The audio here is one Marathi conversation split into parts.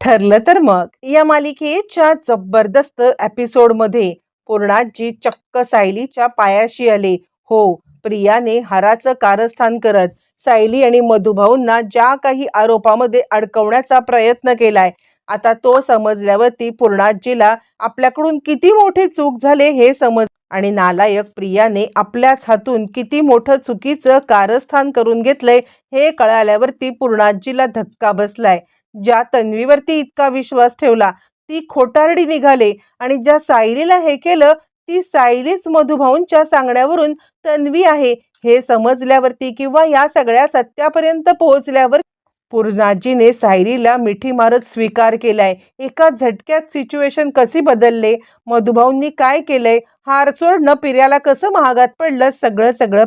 ठरलं तर मग. या मालिकेच्या जबरदस्त एपिसोडमध्ये पूर्णाजी चक्क सायलीच्या पायाशी आले. हो प्रियाने हाराचं कारस्थान करत सायली आणि मधुभाऊंना ज्या काही आरोपामध्ये अडकवण्याचा प्रयत्न केलाय आता तो समजल्यावरती पूर्णाजीला आपल्याकडून किती मोठी चूक झाले हे समज आणि नालायक प्रियाने आपल्याच हातून किती मोठं चुकीचं कारस्थान करून घेतलंय हे कळाल्यावरती पूर्णाजीला धक्का बसलाय. ज्या तन्वीवरती इतका विश्वास ठेवला ती खोटारडी निघाले आणि ज्या सायलीला हे केलं ती सायलीच मधुभाऊंच्या सांगण्यावरून तन्वी आहे. हे समजल्यावरती किंवा या सगळ्या सत्यापर्यंत पोहोचल्यावर पूर्णाजीने सायरीला मिठी मारत स्वीकार केलाय. एका झटक्यात सिच्युएशन कशी बदलले? मधुभाऊंनी काय केलंय? हार न पिर्याला कसं महागात पडलं? सगळं सगळं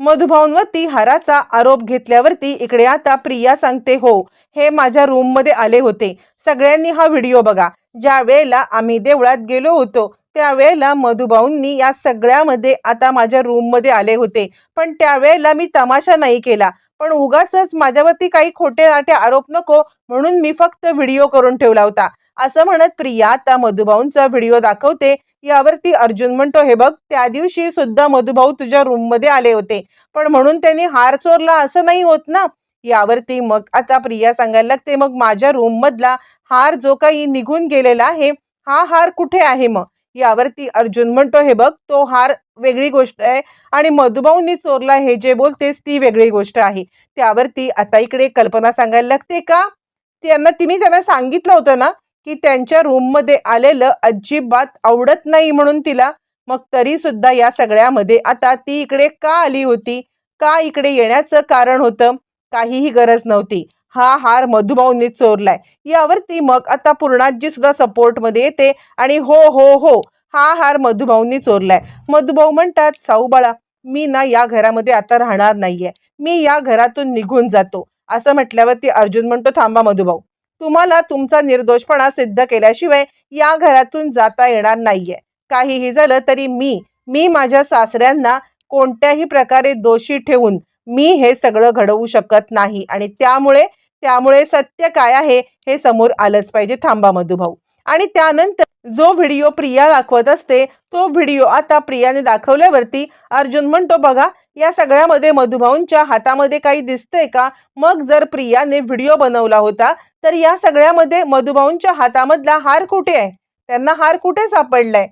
मधुभाऊंवरती हाराचा आरोप घेतल्यावरती इकडे आता प्रिया सांगते हो हे माझ्या रूममध्ये आले होते. सगळ्यांनी हा व्हिडिओ बघा. ज्या वेळेला आम्ही देवळात गेलो होतो त्यावेळेला मधुभाऊंनी या सगळ्यामध्ये आता माझ्या रूममध्ये आले होते. पण त्यावेळेला मी तमाशा नाही केला. पण उगाच माझ्यावरती काही खोटे नाटे आरोप नको म्हणून मी फक्त व्हिडिओ करून ठेवला होता. असं म्हणत प्रिया आता मधुभाऊंचा व्हिडिओ दाखवते. यावरती अर्जुन म्हणतो हे बघ त्या दिवशी सुद्धा मधुभाऊ तुझ्या रूममध्ये आले होते. पण म्हणून त्यांनी हार चोरला असं नाही होत ना? यावरती मग आता प्रिया सांगायला लागते मग माझ्या रूम मधला हार जो काही निघून गेलेला आहे हा हार कुठे आहे मग? यावरती अर्जुन म्हणतो हे बघ तो हार वेगळी गोष्ट आहे आणि मधुभाऊंनी चोरला हे जे बोलतेस ती वेगळी गोष्ट आहे. त्यावरती आता इकडे कल्पना सांगायला लागते का? त्यांना तिने त्यांना सांगितलं होतं ना की त्यांच्या रूममध्ये आलेलं अजिबात आवडत नाही म्हणून तिला मग तरी सुद्धा या सगळ्यामध्ये आता ती इकडे का आली होती? का इकडे येण्याचं कारण होतं? काहीही गरज नव्हती. हा हार मधुभाऊंनी चोरलाय. यावरती मग आता पूर्णाजी सुद्धा सपोर्टमध्ये येते आणि हो हो हो हा हार मधुभाऊंनी चोरलाय. मधुभाऊ म्हणतात साऊबाळा मी ना या घरामध्ये आता राहणार नाहीये. मी या घरातून निघून जातो. असं म्हटल्यावरती अर्जुन म्हणतो थांबा मधुभाऊ तुम्हाला तुमचा निर्दोषपणा सिद्ध केल्याशिवाय या घरातून जाता येणार नाहीये. काहीही झालं तरी मी मी माझ्या सासऱ्यांना कोणत्याही प्रकारे दोषी ठेवून मी हे सगळं घडवू शकत नाही आणि त्यामुळे त्यामुळे सत्य काय आहे हे समोर आलंच पाहिजे. थांबा मधुभाऊ. आणि त्यानंतर जो व्हिडिओ प्रिया दाखवत असते तो व्हिडिओ आता प्रियाने दाखवल्यावरती अर्जुन म्हणतो बघा या सगळ्यामध्ये मधुभाऊंच्या हातामध्ये काही दिसतंय का? मग जर प्रियाने व्हिडिओ बनवला होता तर या सगळ्यामध्ये मधुभाऊंच्या हातामधला हार कुठे आहे? त्यांना हार कुठे सापडलाय?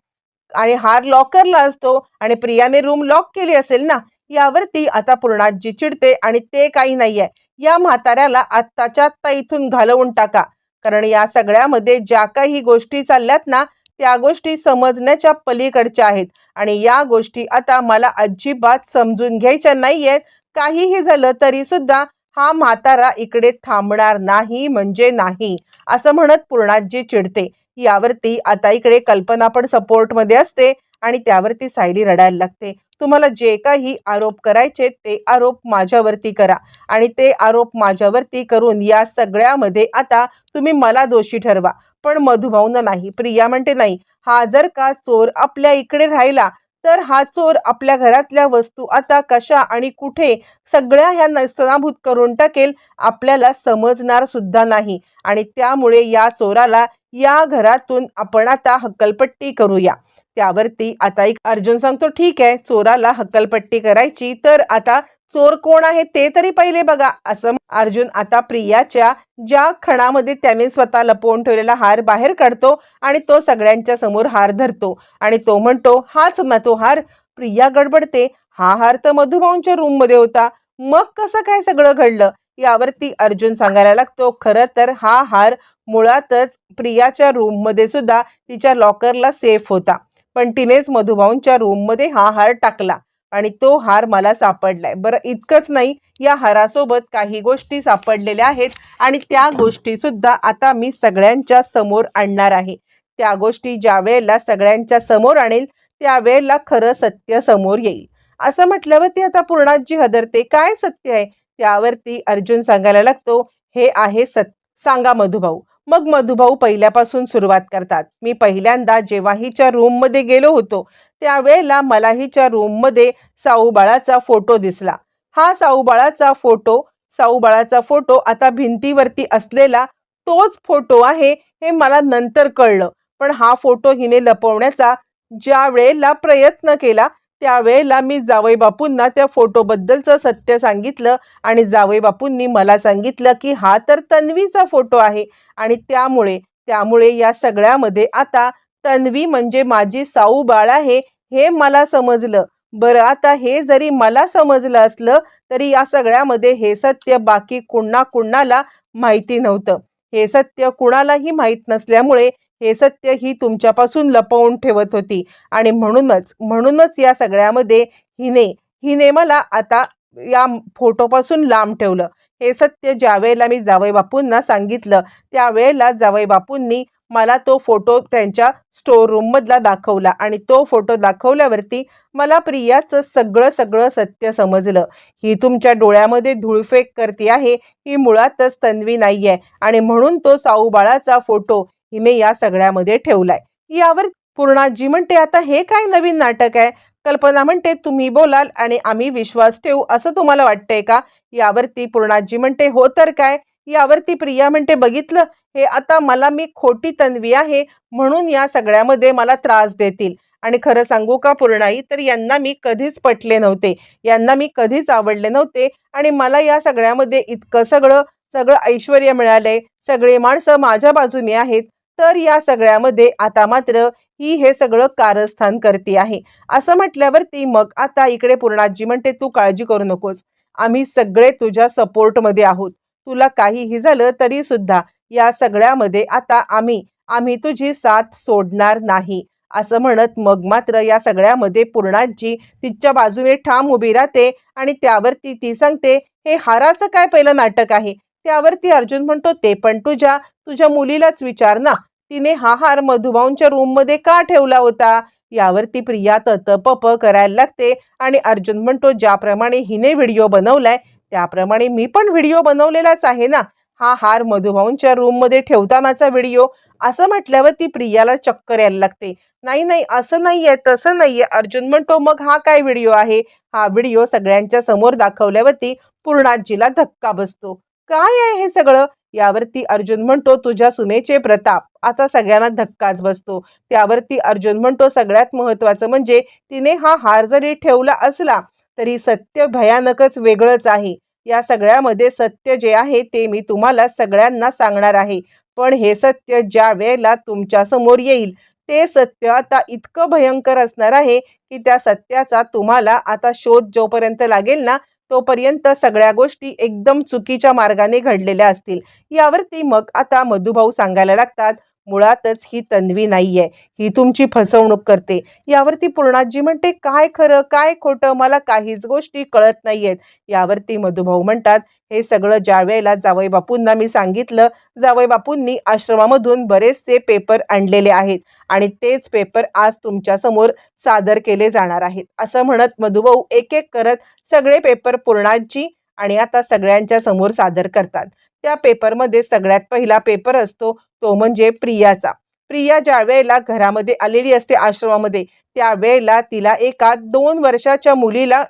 आणि हार लॉकरला असतो आणि प्रियाने रूम लॉक केली असेल ना यावरती आता पूर्णाजी चिडते आणि ते काही नाहीये. या म्हाताऱ्याला आत्ताच्या आत्ता इथून घालवून टाका. कारण या सगळ्यामध्ये ज्या काही गोष्टी चालल्यात ना त्या गोष्टी समजण्याच्या पलीकडच्या आहेत. आणि या गोष्टी आता मला अजिबात समजून घ्यायच्या नाहीयेत. काहीही झालं तरी सुद्धा हा म्हातारा इकडे थांबणार नाही म्हणजे नाही असं म्हणत पूर्णाजी चिडते. यावरती आता इकडे कल्पना पण सपोर्टमध्ये असते. आणि त्यावरती सायली रडायला लागते. तुम्हाला जे काही आरोप करायचे ते आरोप माझ्यावरती करा. आणि ते आरोप माझ्यावरती करून या सगळ्यामध्ये आता तुम्ही मला दोषी ठरवा. पण मधुभाऊंना नाही प्रिया म्हणते नाही हा जर का चोर आपल्या इकडे राहिला तर हा चोर आपल्या घरातल्या वस्तू आता कशा आणि कुठे सगळ्या ह्या नसनाभूत करून टाकेल आपल्याला समजणार सुद्धा नाही. आणि त्यामुळे या चोराला या घरातून आपण आता हक्कलपट्टी करूया. त्यावरती आता एक अर्जुन सांगतो ठीक आहे चोराला हक्कलपट्टी करायची तर आता चोर कोण आहे ते तरी पहिले बघा. असं अर्जुन आता प्रियाच्या ज्या खणामध्ये त्याने स्वतः लपवून ठेवलेला हार बाहेर काढतो आणि तो सगळ्यांच्या समोर हार धरतो आणि तो म्हणतो हाच ना तो हार प्रिया गडबडते हा हार तर मधुभाऊंच्या रूममध्ये होता मग कसं काय सगळं घडलं? यावरती अर्जुन सांगायला लागतो खरं तर हा हार मुळातच प्रियाच्या रूममध्ये सुद्धा तिच्या लॉकरला सेफ होता. पण तिनेच मधुभाऊंच्या रूममध्ये हा हार टाकला आणि तो हार मला सापडलाय. बरं इतकंच नाही या हारासोबत काही गोष्टी सापडलेल्या आहेत आणि त्या गोष्टी सुद्धा आता मी सगळ्यांच्या समोर आणणार आहे. त्या गोष्टी ज्या वेळेला सगळ्यांच्या समोर आणेल त्यावेळेला खरं सत्य समोर येईल. असं म्हटल्यावरती आता पूर्णाजी हदरते काय सत्य आहे? त्यावरती अर्जुन सांगायला लागतो हे आहे सत्य. सांगा मधुभाऊ. मग मधुभाऊ पहिल्यापासून सुरुवात करतात. मी पहिल्यांदा जेव्हा हिच्या रूममध्ये गेलो होतो त्यावेळेला मला हिच्या रूममध्ये साऊबाळाचा फोटो दिसला. हा साऊबाळाचा फोटो साऊबाळाचा फोटो आता भिंतीवरती असलेला तोच फोटो आहे हे मला नंतर कळलं. पण हा फोटो हिने लपवण्याचा ज्या वेळेला प्रयत्न केला त्यावेळेला मी जावई बापूंना त्या फोटोबद्दलचं सत्य सांगितलं आणि जावई बापूंनी मला सांगितलं की हा तर तन्वीचा फोटो आहे. आणि त्यामुळे त्यामुळे या सगळ्यामध्ये आता तन्वी म्हणजे माझी साऊ बाळ आहे हे मला समजलं. बरं आता हे जरी मला समजलं असलं तरी या सगळ्यामध्ये हे सत्य बाकी कुणा कुणाला माहिती नव्हतं. हे सत्य कुणालाही माहीत नसल्यामुळे हे सत्य ही तुमच्यापासून लपवून ठेवत होती. आणि म्हणूनच म्हणूनच या सगळ्यामध्ये हिने हिने मला आता या फोटोपासून लांब ठेवलं. हे सत्य ज्या वेळेला मी जावई बापूंना सांगितलं त्यावेळेला जावई बापूंनी मला तो फोटो त्यांच्या स्टोर रूममधला दाखवला. आणि तो फोटो दाखवल्यावरती मला प्रियाचं सगळं सगळं सत्य समजलं. ही तुमच्या डोळ्यामध्ये धूळफेक करते आहे ही मुळातच तन्वी नाही आहे आणि म्हणून तो साऊ बाळाचा फोटो हिने या सगळ्यामध्ये ठेवलाय. यावर पूर्णाजी म्हणते आता हे काय नवीन नाटक आहे? कल्पना म्हणते तुम्ही बोलाल आणि आम्ही विश्वास ठेवू. असं तुम्हाला वाटतंय का? यावरती पूर्णाजी म्हणते हो तर काय? यावरती प्रिया म्हणते बघितलं हे आता मला मी खोटी तन्वी आहे म्हणून या सगळ्यामध्ये मला त्रास देतील. आणि खरं सांगू का पूर्णाई तर यांना मी कधीच पटले नव्हते. यांना मी कधीच आवडले नव्हते. आणि मला या सगळ्यामध्ये इतकं सगळं सगळं ऐश्वर मिळालंय. सगळे माणसं माझ्या बाजूने आहेत. तर या सगळ्यामध्ये आता मात्र ही हे सगळं कारस्थान करते आहे. असं म्हटल्यावरती मग आता इकडे पूर्णाजी म्हणते तू काळजी करू नकोस. आम्ही सगळे तुझ्या सपोर्टमध्ये आहोत. तुला काहीही झालं तरी सुद्धा या सगळ्यामध्ये आता आम्ही आम्ही तुझी साथ सोडणार नाही. असं म्हणत मग मात्र या सगळ्यामध्ये पूर्णाजी तिच्या बाजूने ठाम उभी राहते आणि त्यावरती ती सांगते हे हाराचं काय पहिलं नाटक आहे? त्यावरती अर्जुन म्हणतो ते पण तुझ्या तुझ्या मुलीलाच विचार ना. तिने हा हार मधुभाऊंच्या रूममध्ये का ठेवला होता? यावरती प्रिया ततपप करायला लागते आणि अर्जुन म्हणतो ज्याप्रमाणे हिने व्हिडिओ बनवलाय त्याप्रमाणे मी पण व्हिडिओ बनवलेलाच आहे ना. हा हार मधुभाऊंच्या रूममध्ये ठेवतानाचा व्हिडिओ असं म्हटल्यावर ती प्रियाला चक्कर यायला लागते. नाही नाही असं नाहीये तसं नाहीये. अर्जुन म्हणतो मग हा काय व्हिडिओ आहे? हा व्हिडिओ सगळ्यांच्या समोर दाखवल्यावरती पूर्णाजीला धक्का बसतो. काय आहे हे सगळं? यावरती अर्जुन म्हणतो तुझ्या सुनेचे प्रताप. आता सगळ्यांना धक्काच बसतो. त्यावरती अर्जुन म्हणतो सगळ्यात महत्वाचं म्हणजे तिने हा हार जरी ठेवला असला तरी सत्य भयानकच वेगळंच आहे. या सगळ्यामध्ये सत्य जे आहे ते मी तुम्हाला सगळ्यांना सांगणार आहे. पण हे सत्य ज्या वेळेला तुमच्यासमोर येईल ते सत्य आता इतकं भयंकर असणार आहे की त्या सत्याचा तुम्हाला आता शोध जोपर्यंत लागेल ना तोपर्यंत सगळ्या गोष्टी एकदम चुकीच्या मार्गाने घडलेल्या असतील. यावरती मग आता मधुभाऊ सांगायला लागतात मुळातच ही तन्वी नाहीये. ही तुमची फसवणूक करते. यावरती पूर्णाजी म्हणते काय खरं काय खोटं? मला काहीच गोष्टी कळत नाहीयेत. यावरती मधुभाऊ म्हणतात हे सगळं ज्या वेळेला जावई बापूंना मी सांगितलं जावई बापूंनी आश्रमामधून बरेचसे पेपर आणलेले आहेत आणि तेच पेपर आज तुमच्यासमोर सादर केले जाणार आहेत. असं म्हणत मधुभाऊ एक एक करत सगळे पेपर पूर्णाजी आणि आता सगळ्यांच्या समोर सादर करतात. त्या पेपरमध्ये सगळ्यात पहिला पेपर असतो तो म्हणजे प्रियाचा. प्रिया ज्या वेळेला घरामध्ये आलेली असते आश्रमामध्ये त्यावेळेला तिला एका दोन वर्षाच्या मुलीला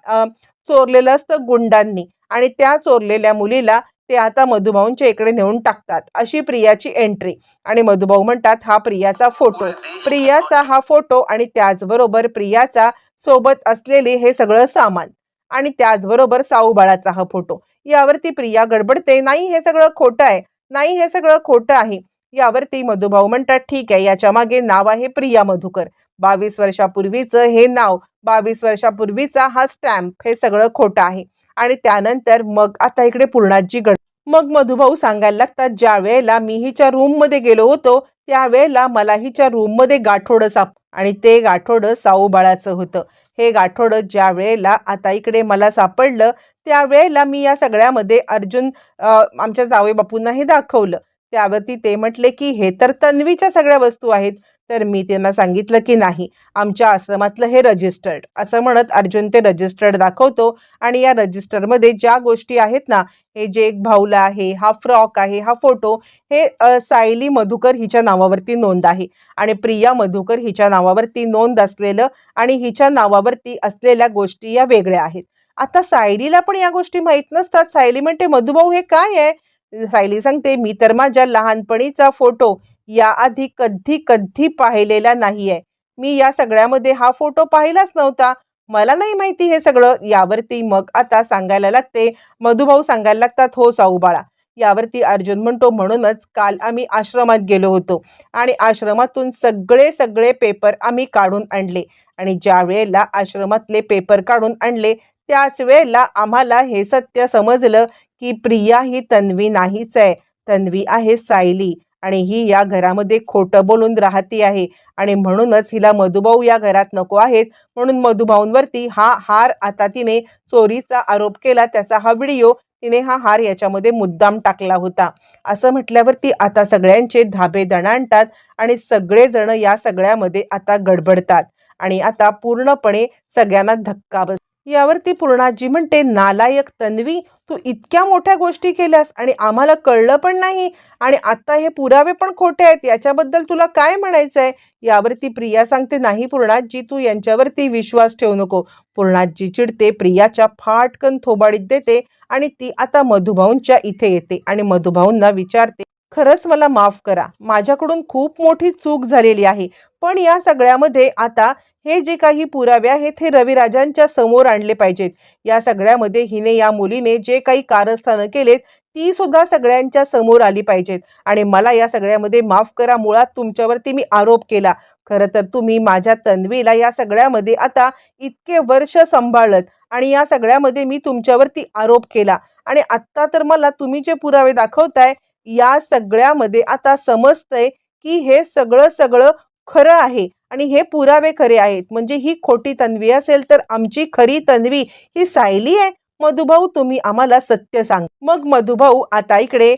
चोरलेलं असतं गुंडांनी. आणि त्या चोरलेल्या मुलीला ते आता मधुभाऊंच्या इकडे नेऊन टाकतात. अशी प्रियाची एंट्री. आणि मधुभाऊ म्हणतात हा प्रियाचा फोटो. प्रियाचा हा फोटो आणि त्याचबरोबर प्रियाचा सोबत असलेले हे सगळं सामान. आणि त्याचबरोबर साऊबाळाचा हा फोटो. यावरती प्रिया गडबडते नाही हे सगळं खोटं आहे. नाही हे सगळं खोटं आहे. यावरती मधुभाऊ म्हणतात ठीक आहे याच्या मागे नाव आहे प्रिया मधुकर. बावीस वर्षापूर्वीचं हे नाव बावीस वर्षापूर्वीचा हा स्टॅम्प हे सगळं खोटं आहे. आणि त्यानंतर मग आता इकडे पूर्णाजी गड मग मधुभाऊ सांगायला लागतात ज्या वेळेला मी हिच्या रूममध्ये गेलो होतो त्यावेळेला मला हिच्या रूममध्ये गाठोडं साप आणि ते गाठोडं साऊबाळाचं होतं. हे गाठोडं ज्या वेळेला आता इकडे मला सापडलं त्यावेळेला मी या सगळ्यामध्ये अर्जुन आमच्या जावे बापूंनाही दाखवलं. त्यावरती ते म्हटले की हे तर तन्वीच्या सगळ्या वस्तू आहेत. तर मी त्यांना सांगितलं की नाही आमच्या आश्रमातलं हे रजिस्टर्ड असं म्हणत अर्जुन ते रजिस्टर्ड दाखवतो आणि या रजिस्टरमध्ये ज्या गोष्टी आहेत ना हे जे एक भाऊला आहे हा फ्रॉक आहे हा फोटो हे सायली मधुकर हिच्या नावावरती नोंद आहे. आणि प्रिया मधुकर हिच्या नावावरती नोंद असलेलं आणि हिच्या नावावरती असलेल्या गोष्टी या वेगळ्या आहेत. आता सायलीला पण या गोष्टी माहीत नसतात. सायली म्हणते मधुभाऊ हे काय आहे? सायली सांगते मी तर माझ्या लहानपणीचा फोटो याआधी कधी कधी पाहिलेला नाहीये. मी या सगळ्यामध्ये हा फोटो पाहिलाच नव्हता. मला नाही माहिती हे सगळं. यावरती मग आता सांगायला लागते. मधुभाऊ सांगायला लागतात हो साऊ बाळा. यावरती अर्जुन म्हणतो म्हणूनच काल आम्ही आश्रमात गेलो होतो आणि आश्रमातून सगळे सगळे पेपर आम्ही काढून आणले आणि ज्या वेळेला आश्रमातले पेपर काढून आणले त्याच वेळेला आम्हाला हे सत्य समजलं की प्रिया ही तन्वी नाहीच आहे. तन्वी आहे सायली. आणि ही या घरामध्ये खोटं बोलून राहती आहे. आणि म्हणूनच हिला मधुभाऊ या घरात नको आहेत. म्हणून मधुभाऊंवरती हा हार आता तिने चोरीचा आरोप केला. त्याचा हा व्हिडिओ तिने हा हार याच्यामध्ये मुद्दाम टाकला होता. असं म्हटल्यावरती आता सगळ्यांचे धाबे दणाणतात आणि सगळेजण या सगळ्यामध्ये आता गडबडतात. आणि आता पूर्णपणे सगळ्यांना धक्का बस यावरती पूर्णाजी म्हणते नालायक तन्वी तू इतक्या मोठ्या गोष्टी केल्यास आणि आम्हाला कळलं पण नाही आणि आता हे पुरावे पण खोटे आहेत याच्याबद्दल तुला काय म्हणायचं आहे यावरती प्रिया सांगते नाही पूर्णाजी तू यांच्यावरती विश्वास ठेवू नको. पूर्णाजी चिडते प्रियाच्या फाटकन थोबाडीत देते आणि ती आता मधुभाऊंच्या इथे येते आणि मधुभाऊंना विचारते खरंच मला माफ करा. माझ्याकडून खूप मोठी चूक झालेली आहे. पण या सगळ्यामध्ये आता हे जे काही पुरावे आहेत हे रविराजांच्या समोर आणले पाहिजेत. या सगळ्यामध्ये हिने या मुलीने जे काही कारस्थानं केलेत ती सुद्धा सगळ्यांच्या समोर आली पाहिजेत. आणि मला या सगळ्यामध्ये माफ करा. मुळात तुमच्यावरती मी आरोप केला. खरं तर तुम्ही माझ्या तन्वीला या सगळ्यामध्ये आता इतके वर्ष सांभाळत आणि या सगळ्यामध्ये मी तुमच्यावरती आरोप केला. आणि आत्ता तर मला तुम्ही जे पुरावे दाखवताय या सगळ्यामध्ये आता समजतंय की हे सगळं सगळं खरं आहे आणि हे पुरावे खरे आहेत. म्हणजे ही खोटी तन्वी असेल तर आमची खरी तन्वी ही सायली आहे. मधुभाऊ तुम्ही आम्हाला सत्य सांग. मग मधुभाऊ आता इकडे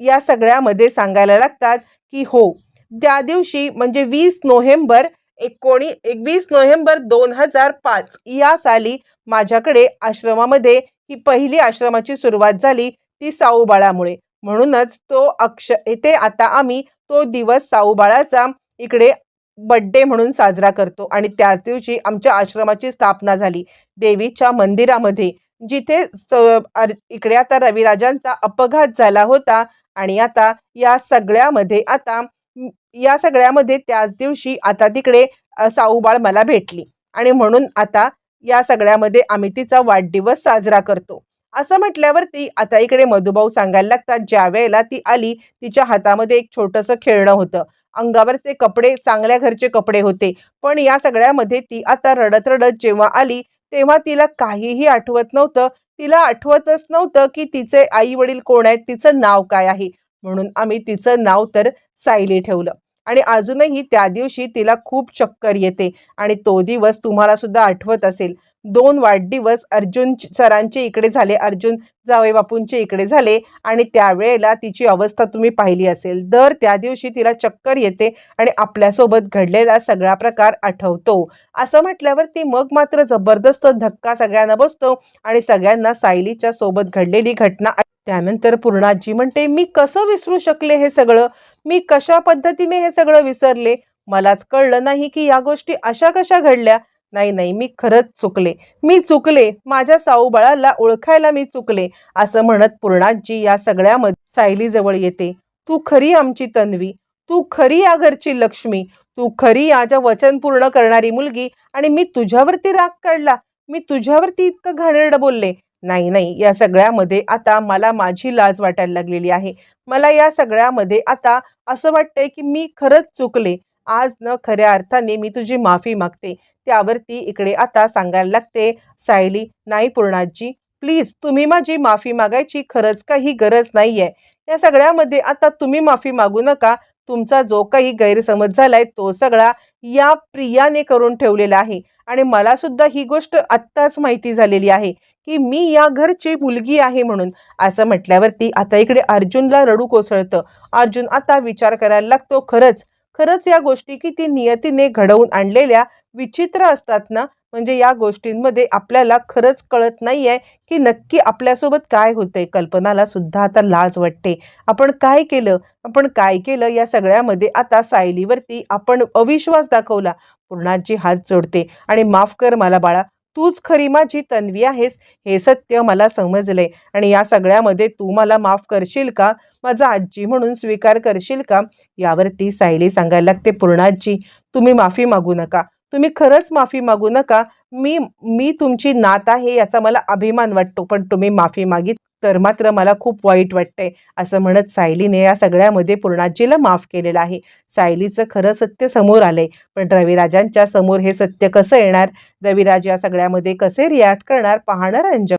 या सगळ्यामध्ये सांगायला लागतात की हो त्या दिवशी म्हणजे वीस नोव्हेंबर एकोणी एकवीस नोव्हेंबर दोन हजार पाच या साली माझ्याकडे आश्रमामध्ये ही पहिली आश्रमाची सुरुवात झाली ती साऊबाळामुळे. म्हणूनच तो अक्ष ते आता आम्ही तो दिवस साऊबाळाचा इकडे बड्डे म्हणून साजरा करतो आणि त्याच दिवशी आमच्या आश्रमाची स्थापना झाली देवीच्या मंदिरामध्ये जिथे स- अर- इकडे आता रविराजांचा अपघात झाला होता आणि आता या सगळ्यामध्ये आता या सगळ्यामध्ये त्याच दिवशी आता तिकडे साऊबाळ मला भेटली आणि म्हणून आता या सगळ्यामध्ये आम्ही तिचा वाढदिवस साजरा करतो. असं म्हटल्यावरती आता इकडे मधुभाऊ सांगायला लागतात ज्या वेळेला ती आली तिच्या हातामध्ये एक छोटंसं खेळणं होतं. अंगावरचे कपडे चांगल्या घरचे कपडे होते. पण या सगळ्यामध्ये ती आता रडत रडत जेव्हा आली तेव्हा तिला काहीही आठवत नव्हतं. तिला आठवतच नव्हतं की तिचे आई वडील कोण आहेत तिचं नाव काय आहे. म्हणून आम्ही तिचं नाव तर सायली ठेवलं. आणि अजूनही त्या दिवशी तिला खूप चक्कर येते आणि तो दिवस तुम्हाला सुद्धा आठवत असेल. दोन वाढदिवस अर्जुन सरांचे इकडे झाले अर्जुन जावेबापूंचे इकडे झाले आणि त्यावेळेला तिची अवस्था तुम्ही पाहिली असेल. दर त्या दिवशी तिला चक्कर येते आणि आपल्यासोबत घडलेला सगळा प्रकार आठवतो. असं म्हटल्यावर ती मग मात्र जबरदस्त धक्का सगळ्यांना बसतो आणि सगळ्यांना सायलीच्या सोबत घडलेली घटना त्यानंतर पूर्णाजी म्हणते मी कसं विसरू शकले हे सगळं? मी कशा पद्धतीने हे सगळं विसरले? मलाच कळलं नाही की या गोष्टी अशा कशा घडल्या. नाही नाही मी खरंच चुकले. मी चुकले. माझ्या साऊबाळाला ओळखायला मी चुकले असं म्हणत पूर्णाजी या सगळ्यामध्ये सायलीजवळ येते. तू खरी आमची तन्वी. तू खरी या घरची लक्ष्मी. तू खरी याच्या वचन पूर्ण करणारी मुलगी. आणि मी तुझ्यावरती राग काढला. मी तुझ्यावरती इतकं घाणेरडं बोलले. नाही नाही. या सगळ्यामध्ये आता मला माझी लाज वाटायला लागलेली आहे. मला या सगळ्यामध्ये आता असं वाटतंय की मी खरंच चुकले. आज न खऱ्या अर्थाने मी तुझी माफी मागते. त्यावरती इकडे आता सांगायला लागते सायली नाही पूर्णाजी प्लीज तुम्ही माझी माफी मागायची खरंच काही गरज नाही आहे या सगळ्यामध्ये आता तुम्ही माफी मागू नका. तुमचा जो काही गैरसमज झालाय तो सगळा या प्रियाने करून ठेवलेला आहे. आणि मला सुद्धा ही गोष्ट आत्ताच माहिती झालेली आहे की मी या घरची मुलगी आहे म्हणून. असं म्हटल्यावरती आता इकडे अर्जुनला रडू कोसळतं. अर्जुन आता विचार करायला लागतो खरंच खरंच या गोष्टी किती नियतीने घडवून आणलेल्या विचित्र असतात ना? म्हणजे या गोष्टींमध्ये आपल्याला खरंच कळत नाही आहे की नक्की आपल्यासोबत काय होतंय. कल्पनाला सुद्धा आता लाज वाटते. आपण काय केलं? आपण काय केलं? या सगळ्यामध्ये आता सायलीवरती आपण अविश्वास दाखवला. पूर्णाची हात जोडते. आणि माफ कर मला बाळा. तूच खरी माझी तन्वी आहेस. हे सत्य मला समजले आणि या सगळ्यामध्ये तू मला माफ करशील का? माझा आजी म्हणून स्वीकार करशील का? यावरती सायली सांगायला लागते पूर्णाजी तुम्ही माफी मागू नका. तुम्ही खरंच माफी मागू नका. मी मी तुमची नात आहे याचा मला अभिमान वाटतो पण तुम्ही माफी मागित तर मात्र मला खूप वाईट वाटतंय असं म्हणत सायलीने या सगळ्यामध्ये पूर्णाजीला माफ केलेलं आहे. सायलीचं खरं सत्य समोर आलंय पण रविराजांच्या समोर हे सत्य कसं येणार? रविराज या सगळ्यामध्ये कसे रिॲक्ट करणार? पाहणार रंजक